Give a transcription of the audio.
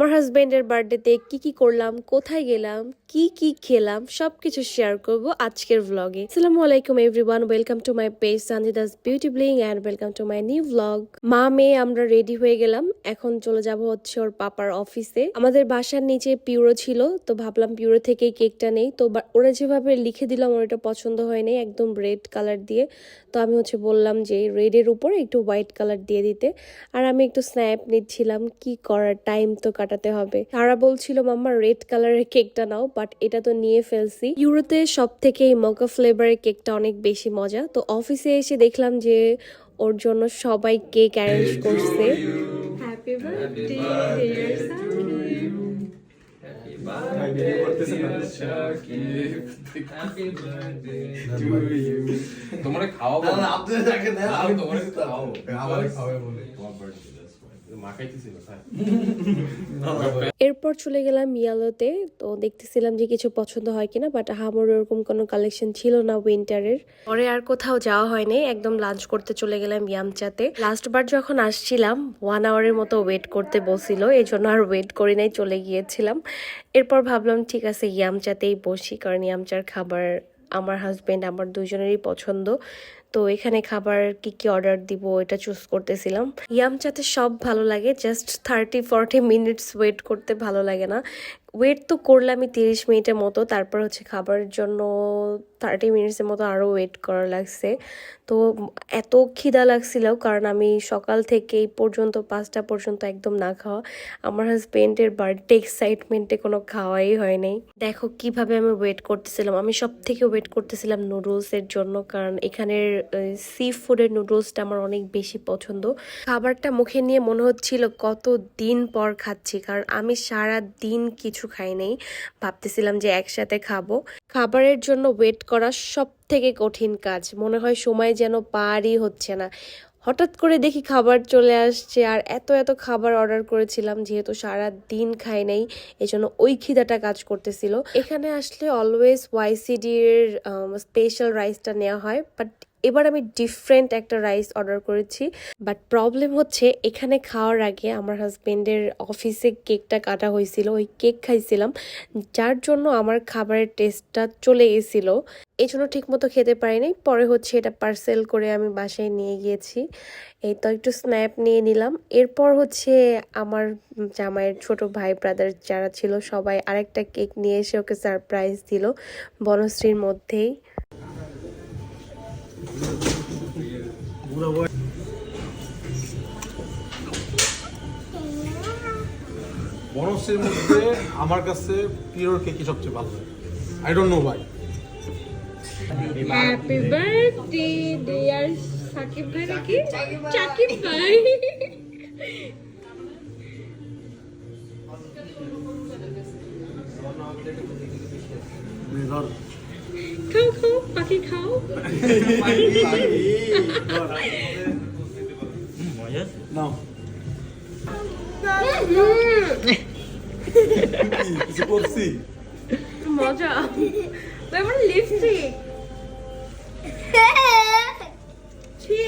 আমার হাজবেন্ডের বার্থডেতে কি কি করলাম, কোথায় গেলাম, কি কি খেলাম, সবকিছু শেয়ার করব আজকের ভ্লগে আসসালামু আলাইকুম everyone welcome to my page Sanjida's beauty bling and welcome to my new vlog মা মেয়ে, আমরা রেডি হয়ে গেলাম। এখন চলে যাব হচ্ছে ওর পাপার অফিসে আমাদের বাসার নিচে পিউরো ছিল, তো ভাবলাম পিউরো থেকে কেকটা নেই। তো ওরা যেভাবে লিখে দিলাম ওর এটা পছন্দ হয়নি একদম রেড কালার দিয়ে। তো আমি হচ্ছে বললাম যে রেডের উপর একটু হোয়াইট কালার দিয়ে দিতে। আর আমি একটু স্ন্যাপ নিচ্ছিলাম, কি করার টাইম তো কাটাতে হবে। তারা বলছিল, মাম্মা রেড কালারের কেকটা নাও বাট এটা তো নিয়ে ফেলছি। ইউরোতে সব থেকে এই মকা ফ্লেভারের কেকটা অনেক বেশি মজা। তো অফিসে এসে দেখলাম যে ওর জন্য সবাই কেক অ্যারেঞ্জ করছে। হ্যাপি বার্থডে তোমারে না, আপনি আমি তোমারে খাওয়াবো। আমারে খাওয়াবে বলে। তোমার স্যার এরপর চলে গেলাম ইয়ালোতে তো দেখতেছিলাম যে কিছু পছন্দ হয় কিনা বাট আমার ওরকম কোনো কালেকশন ছিল না উইন্টারের পরে আর কোথাও যাওয়া হয়নি একদম লাঞ্চ করতে চলে গেলাম ইয়ামচাতে। লাস্ট বার যখন আসছিলাম ওয়ান আওয়ারের মতো ওয়েট করতে বসছিল এই জন্য আর ওয়েট করি নাই চলে গিয়েছিলাম। এরপর ভাবলাম ঠিক আছে ইয়ামচাতেই বসি কারণ ইয়ামচার খাবার আমার হাজব্যান্ড আমার দুজনেরই পছন্দ। তো এখানে খাবার কি কি অর্ডার দিব এটা চুজ করতেছিলাম। ইয়ামচাতে সব ভালো লাগে just thirty forty minutes wait করতে ভালো লাগে না। ওয়েট তো করলামই তিরিশ মিনিটের মতো, তারপর হচ্ছে খাবারের জন্য থার্টি মিনিটসের মতো আরও ওয়েট করা লাগছে। তো এত খিদা লাগছিল, কারণ আমি সকাল থেকে এই পর্যন্ত, পাঁচটা পর্যন্ত একদম না খাওয়া। আমার হাজবেন্ডের বার্থডে এক্সাইটমেন্টে কোনো খাওয়াই হয় নাই। দেখো কীভাবে আমি ওয়েট করতেছিলাম। আমি সব থেকে ওয়েট করতেছিলাম নুডলসের জন্য, কারণ এখানের সি ফুডের নুডলসটা আমার অনেক বেশি পছন্দ। খাবারটা মুখে নিয়ে মনে হচ্ছিল কত দিন পর খাচ্ছি, কারণ আমি সারা দিন কিছু খাই নাই। ভাবতেছিলাম যে একসাথে খাব। খাবারের জন্য ওয়েট করা সব থেকে কঠিন কাজ। মনে হয় সময় যেন পারই হচ্ছে না। হঠাৎ করে দেখি খাবার চলে আসছে, আর এত এত খাবার অর্ডার করেছিলাম, যেহেতু সারা দিন খাই নাই, এজন্য ওই খিদাটা কাজ করতেছিল। এখানে আসলে অলওয়েজ ওয়াইসিডির স্পেশাল রাইসটা নেওয়া হয় বাট এবার আমি ডিফারেন্ট একটা রাইস অর্ডার করেছি বাট প্রবলেম হচ্ছে এখানে খাওয়ার আগে আমার হাজব্যান্ডের অফিসে কেকটা কাটা হয়েছিল, ওই কেক খাইছিলাম, যার জন্য আমার খাবারের টেস্টটা চলে গেছিল। এই জন্য ঠিকমতো খেতে পারিনি, পরে হচ্ছে এটা পার্সেল করে আমি বাসায় নিয়ে গিয়েছি। এই তো একটু স্ন্যাপ নিয়ে নিলাম, এরপর হচ্ছে আমার জামাইয়ের ছোট ভাই ব্রাদার যারা ছিল সবাই আরেকটা কেক নিয়ে এসে ওকে সারপ্রাইজ দিল, বনশ্রীর মধ্যেই। বনশ্রীর মধ্যে আমার কাছে পিওর কেকই সবচেয়ে ভালো। আই ডোন্ট নো ভাই হ্যাপি বার্থডে ডিয়ার সাকিব ভাই নাকি? সাকিব ভাই। খাও খাও পাখি খাও নাও কিছু করছি মজা লিপস্টিক ছি